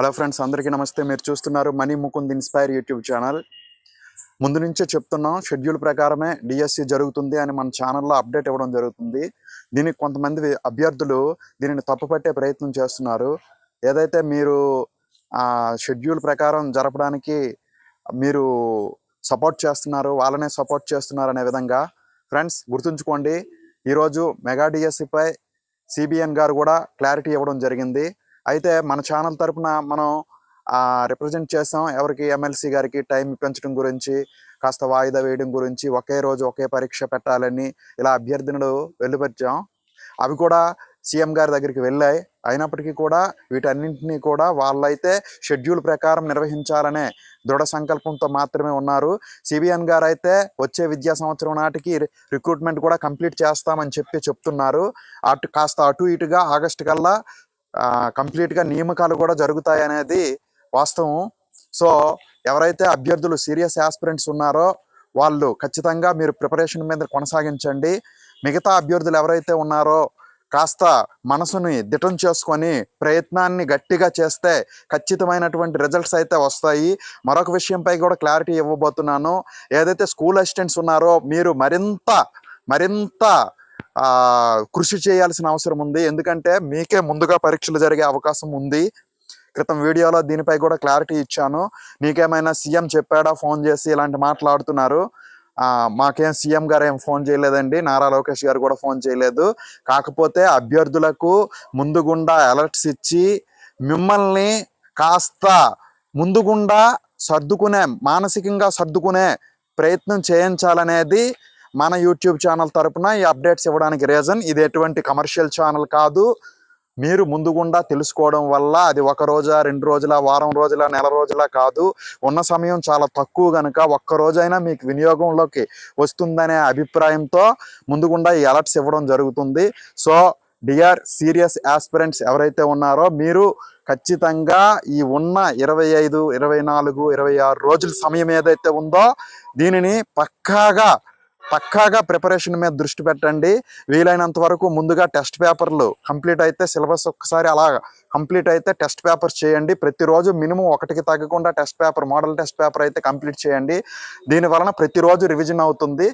Hello friends అందరికీ నమస్తే. మీరు చూస్తున్నారు money Mukund inspire YouTube channel ముందు నుంచే చెప్తున్నాం షెడ్యూల్ ప్రకారమే డిఎస్సి జరుగుతుంది అని మన ఛానల్లో అప్డేట్ ఇవ్వడం జరుగుతుంది. దీనికి కొంతమంది అభ్యర్థులు దీనిని తప్పుపట్టే ప్రయత్నం చేస్తున్నారు. ఏదైతే మీరు షెడ్యూల్ ప్రకారం జరపడానికి మీరు సపోర్ట్ చేస్తున్నారు వాళ్ళనే సపోర్ట్ చేస్తున్నారు అనే విధంగా ఫ్రెండ్స్ గుర్తుంచుకోండి ఈరోజు మెగా డిఎస్సిపై సిబిఎన్ గారు కూడా క్లారిటీ ఇవ్వడం జరిగింది. అయితే మన ఛానల్ తరపున మనం రిప్రజెంట్ చేసాం ఎవరికి ఎమ్మెల్సీ గారికి టైం పెంచడం గురించి కాస్త వాయిదా వేయడం గురించి ఒకే రోజు ఒకే పరీక్ష పెట్టాలని ఇలా అభ్యర్థనలు వెళ్ళిపరిచాం అవి కూడా సీఎం గారి దగ్గరికి వెళ్ళాయి. అయినప్పటికీ కూడా వీటన్నింటినీ కూడా వాళ్ళైతే షెడ్యూల్ ప్రకారం నిర్వహించాలనే దృఢ సంకల్పంతో మాత్రమే ఉన్నారు. సిబిఎన్ గారు అయితే వచ్చే విద్యా సంవత్సరం నాటికి రిక్రూట్మెంట్ కూడా కంప్లీట్ చేస్తామని చెప్పి చెప్తున్నారు. అటు కాస్త అటు ఇటుగా ఆగస్టు కల్లా కంప్లీట్గా నియామకాలు కూడా జరుగుతాయి అనేది వాస్తవం. సో ఎవరైతే అభ్యర్థులు సీరియస్ ఆస్పిరెంట్స్ ఉన్నారో వాళ్ళు ఖచ్చితంగా మీరు ప్రిపరేషన్ మీద కొనసాగించండి. మిగతా అభ్యర్థులు ఎవరైతే ఉన్నారో కాస్త మనసుని దిటం చేసుకొని ప్రయత్నాన్ని గట్టిగా చేస్తే ఖచ్చితమైనటువంటి రిజల్ట్స్ అయితే వస్తాయి. మరొక విషయంపై కూడా క్లారిటీ ఇవ్వబోతున్నాను. ఏదైతే స్కూల్ అసిస్టెంట్స్ ఉన్నారో మీరు మరింత మరింత కృషి చేయాల్సిన అవసరం ఉంది. ఎందుకంటే మీకే ముందుగా పరీక్షలు జరిగే అవకాశం ఉంది. క్రితం వీడియోలో దీనిపై కూడా క్లారిటీ ఇచ్చాను. నీకేమైనా సీఎం చెప్పాడా? ఫోన్ చేసి ఇలాంటి మాట్లాడుతున్నారు. మాకేం సీఎం గారు ఏం ఫోన్ చేయలేదండి. నారా లోకేష్ గారు కూడా ఫోన్ చేయలేదు. కాకపోతే అభ్యర్థులకు ముందుగుండా అలర్ట్స్ ఇచ్చి మిమ్మల్ని కాస్త ముందుగుండా సర్దుకునే మానసికంగా సర్దుకునే ప్రయత్నం చేయించాలనేది మన యూట్యూబ్ ఛానల్ తరపున ఈ అప్డేట్స్ ఇవ్వడానికి రీజన్ ఇది ఎటువంటి కమర్షియల్ ఛానల్ కాదు. మీరు ముందుగుండా తెలుసుకోవడం వల్ల అది ఒక రోజా రెండు రోజుల వారం రోజుల నెల రోజుల కాదు. ఉన్న సమయం చాలా తక్కువ కనుక ఒక్క రోజైనా మీకు వినియోగంలోకి వస్తుందనే అభిప్రాయంతో ముందుగుండా ఈ అలర్ట్స్ ఇవ్వడం జరుగుతుంది. సో డిఆర్ సీరియస్ ఆస్పిరెంట్స్ ఎవరైతే ఉన్నారో మీరు ఖచ్చితంగా ఈ ఉన్న ఇరవై ఐదు ఇరవై నాలుగు ఇరవై ఆరు రోజుల సమయం ఏదైతే ఉందో దీనిని పక్కాగా పక్కాగా ప్రిపరేషన్ మీద దృష్టి పెట్టండి. వీలైనంత వరకు ముందుగా టెస్ట్ పేపర్లు కంప్లీట్ అయితే సిలబస్ ఒక్కసారి అలా కంప్లీట్ అయితే టెస్ట్ పేపర్స్ చేయండి. ప్రతిరోజు మినిమం ఒకటికి తగ్గకుండా test paper model test paper అయితే కంప్లీట్ చేయండి. దీని వలన ప్రతిరోజు రివిజన్ అవుతుంది.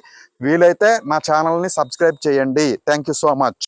వీలైతే నా ఛానల్ని సబ్స్క్రైబ్ చేయండి. Thank you so much.